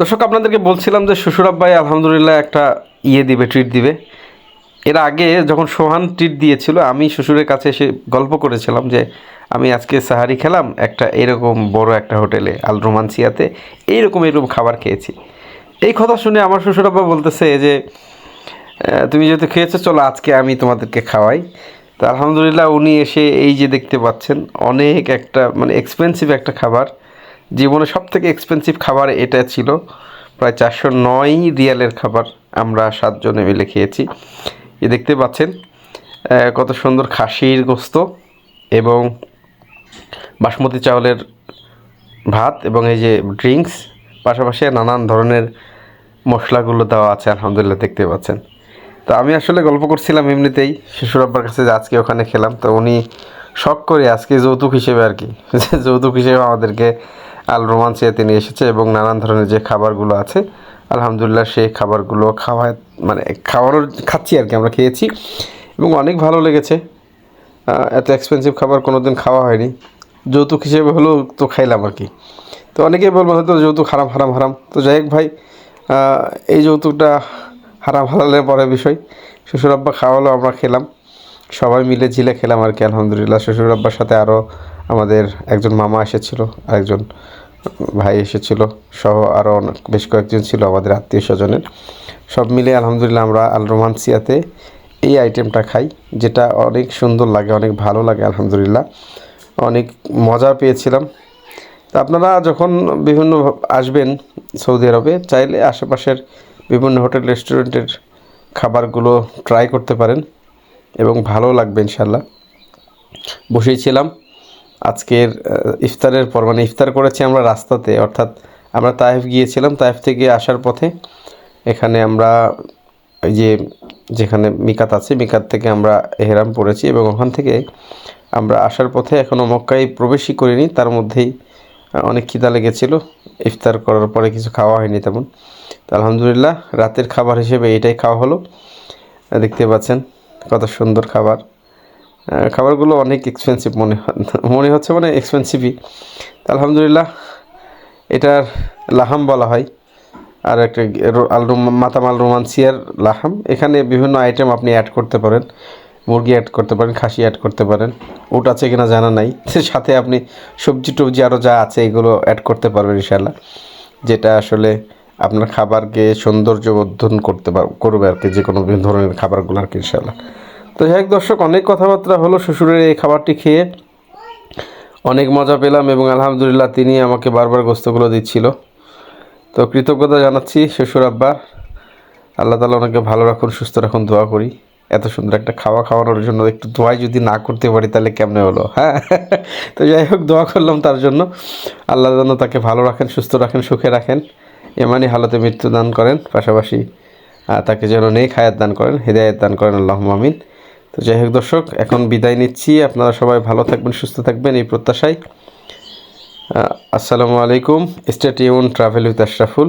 দর্শক, আপনাদেরকে বলছিলাম যে শ্বশুর আব্বাই আলহামদুলিল্লাহ একটা ইয়ে দিবে ট্রিট দিবে। এর আগে যখন সোহান ট্রিট দিয়েছিল, আমি শ্বশুরের কাছে এসে গল্প করেছিলাম যে, আমি আজকে সাহারি খেলাম একটা এরকম বড় একটা হোটেলে, আল রোমান্সিয়াতে, এইরকম এরকম খাবার খেয়েছি। এই কথা শুনে আমার শ্বশুর আব্বা বলতেছে যে তুমি যেহেতু খেয়েছো, চলো আজকে আমি তোমাদেরকে খাওয়াই। তো আলহামদুলিল্লাহ উনি এসে এই যে দেখতে পাচ্ছেন, অনেক একটা মানে এক্সপেন্সিভ একটা খাবার। জীবনে সব থেকে এক্সপেন্সিভ খাবার এটা ছিল। প্রায় চারশো নয় রিয়ালের খাবার আমরা সাতজনে মিলে খেয়েছি। এ দেখতে পাচ্ছেন কত সুন্দর খাসির গোস্ত এবং বাসমতি চাউলের ভাত এবং এই যে ড্রিঙ্কস পাশাপাশি নানান ধরনের মশলাগুলো দেওয়া আছে, আলহামদুলিল্লাহ দেখতে পাচ্ছেন। তো আমি আসলে গল্প করছিলাম এমনিতেই শ্বশুর আব্বার কাছে আজকে ওখানে খেলাম, তো উনি শখ করে আজকে যৌতুক হিসেবে আর কি, যৌতুক হিসেবে আমাদেরকে আল রোমান্সিয়াতে নিয়ে এসেছে এবং নানান ধরনের যে খাবারগুলো আছে, আলহামদুলিল্লাহ সেই খাবারগুলো খাওয়ায় মানে খাওয়ানোর খাচ্ছি আর কি, আমরা খেয়েছি এবং অনেক ভালো লেগেছে। এত এক্সপেন্সিভ খাবার কোনো দিন খাওয়া হয়নি। যৌতুক হিসেবে হলেও তো খাইলাম আর কি। তো অনেকেই বলব হয়তো যৌতুক হারাম হারাম হারাম। তো যাই হোক ভাই এই যৌতুকটা হারাম, হালালের পরে বিষয়। শ্বশুর আব্বা খাওয়ালো, আমরা খেলাম। সবাই মিলে ঝিলে খেলাম আর কি, আলহামদুলিল্লাহ। শ্বশুর আব্বার সাথে আরও আমাদের একজন মামা এসেছিল, আরেকজন ভাই এসেছিল, সহ আরও অনেক, বেশ কয়েকজন ছিল আমাদের আত্মীয় স্বজনের। সব মিলে আলহামদুলিল্লাহ আমরা আল রোমান্সিয়াতে এই আইটেমটা খাই, যেটা অনেক সুন্দর লাগে, অনেক ভালো লাগে আলহামদুলিল্লাহ। অনেক মজা পেয়েছিলাম। তা আপনারা যখন বিভিন্ন আসবেন সৌদি আরবে, চাইলে আশেপাশের বিভিন্ন হোটেল, রেস্টুরেন্টের খাবারগুলো ট্রাই করতে পারেন এবং ভালো লাগবে ইনশাল্লাহ বসেই ছিলাম। আজকের ইফতারের পর মানে ইফতার করেছি আমরা রাস্তাতে, অর্থাৎ আমরা তাইফ গিয়েছিলাম, তাইফ থেকে আসার পথে। এখানে আমরা যে, যেখানে মিকাত আছে, মিকাত থেকে আমরা এহরাম পড়েছি এবং ওখান থেকে আমরা আসার পথে এখনও মক্কায় প্রবেশই করিনি। তার মধ্যেই অনেক খিদা লেগেছিল। ইফতার করার পরে কিছু খাওয়া হয়নি তেমন। তো আলহামদুলিল্লাহ, রাতের খাবার হিসেবে এটাই খাওয়া হলো। দেখতে পাচ্ছেন কত সুন্দর খাবার। খাবারগুলো অনেক এক্সপেন্সিভ মনে হয় মনে হচ্ছে মানে এক্সপেন্সিভই আলহামদুলিল্লাহ, এটার লাহাম বলা হয়। আর একটা রো- আল রোম- মাতামাল রোমান্সিয়ার লাহাম। এখানে বিভিন্ন আইটেম আপনি অ্যাড করতে পারেন। মুরগি অ্যাড করতে পারেন, খাসি অ্যাড করতে পারেন। ওট আছে কিনা জানা নাই। সাথে আপনি সবজি টবজি আরও যা আছে এগুলো অ্যাড করতে পারবেন ইনশাল্লাহ যেটা আসলে আপনার খাবারকে সৌন্দর্য সৌন্দর্যবর্ধন করতে পার করবে আর কি যে কোনো বিভিন্ন ধরনের খাবারগুলো আর কি ইনশাল্লাহ তো হোক দর্শক, অনেক কথাবার্তা হলো শ্বশুরের এই খাবারটি খেয়ে। অনেক মজা পেলাম এবং আলহামদুলিল্লাহ তিনি আমাকে বারবার গোস্তগুলো দিচ্ছিল। তো কৃতজ্ঞতা জানাচ্ছি শ্বশুর আব্বা আল্লাহ তালা ওনাকে ভালো রাখুন, সুস্থ রাখুন, দোয়া করি। এত সুন্দর একটা খাওয়া খাওয়ানোর জন্য একটু দোয়াই যদি না করতে পারি তাহলে কেমনে হলো হ্যাঁ? তো যাই হোক, দোয়া করলাম তার জন্য। আল্লাহ যেন তাকে ভালো রাখেন, সুস্থ রাখেন, সুখে রাখেন। এমানি হালতে মৃত্যু দান করেন। পাশাপাশি তাকে যেন নেই খায়াত দান করেন, হৃদায়ত দান করেন। আল্লাহ আমিন। তো যাই হোক দর্শক, এখন বিদায় নিচ্ছি। আপনারা সবাই ভালো থাকবেন, সুস্থ থাকবেন এই প্রত্যাশায়। আসসালামু আলাইকুম। স্টেট ইউন ট্রাভেল উইথ আশরাফুল।